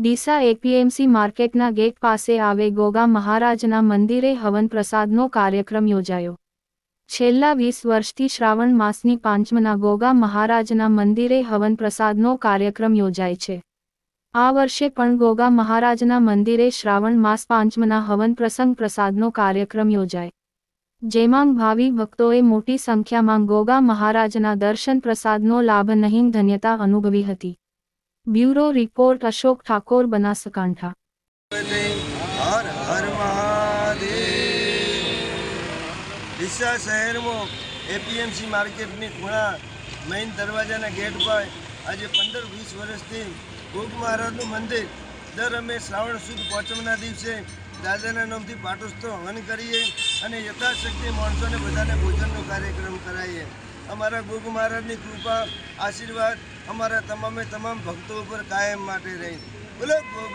Deesa APMC માર્કેટના gate પાસે આવે ગોગા મહારાજના મંદિરે હવન પ્રસાદનો કાર્યક્રમ યોજાયો. છેલ્લા વીસ વર્ષથી શ્રાવણ માસની પાંચમના ગોગા મહારાજના મંદિરે હવન પ્રસાદનો કાર્યક્રમ યોજાય છે. આ વર્ષે પણ ગોગા મહારાજના મંદિરે શ્રાવણ માસ પાંચમના હવન પ્રસંગ પ્રસાદનો કાર્યક્રમ યોજાય. જેમાં ભાવિ ભક્તોએ મોટી સંખ્યામાં ગોગા મહારાજના દર્શન પ્રસાદનો લાભ નહીં ધન્યતા અનુભવી હતી. Bureau report Ashok Thakor, Banaskantha. શહેરમાં એપીએમસી માર્કેટની ખૂણા મેઇન દરવાજાના ગેટ પર આજે પંદર વીસ વર્ષથી ભોગ મહારાજનું મંદિર દર અમે શ્રાવણ સુદ પાંચમના દિવસે દાદાના નામથી પાટોત્સવ હવન કરીએ અને યથાશક્તિ માણસોને બધાને ભોજનનો કાર્યક્રમ કરાવીએ અમારા ગોગ મહારાજની કૃપા, આશીર્વાદ અમારા તમામે તમામ ભક્તો ઉપર કાયમ માટે રહી. બોલો ગોગ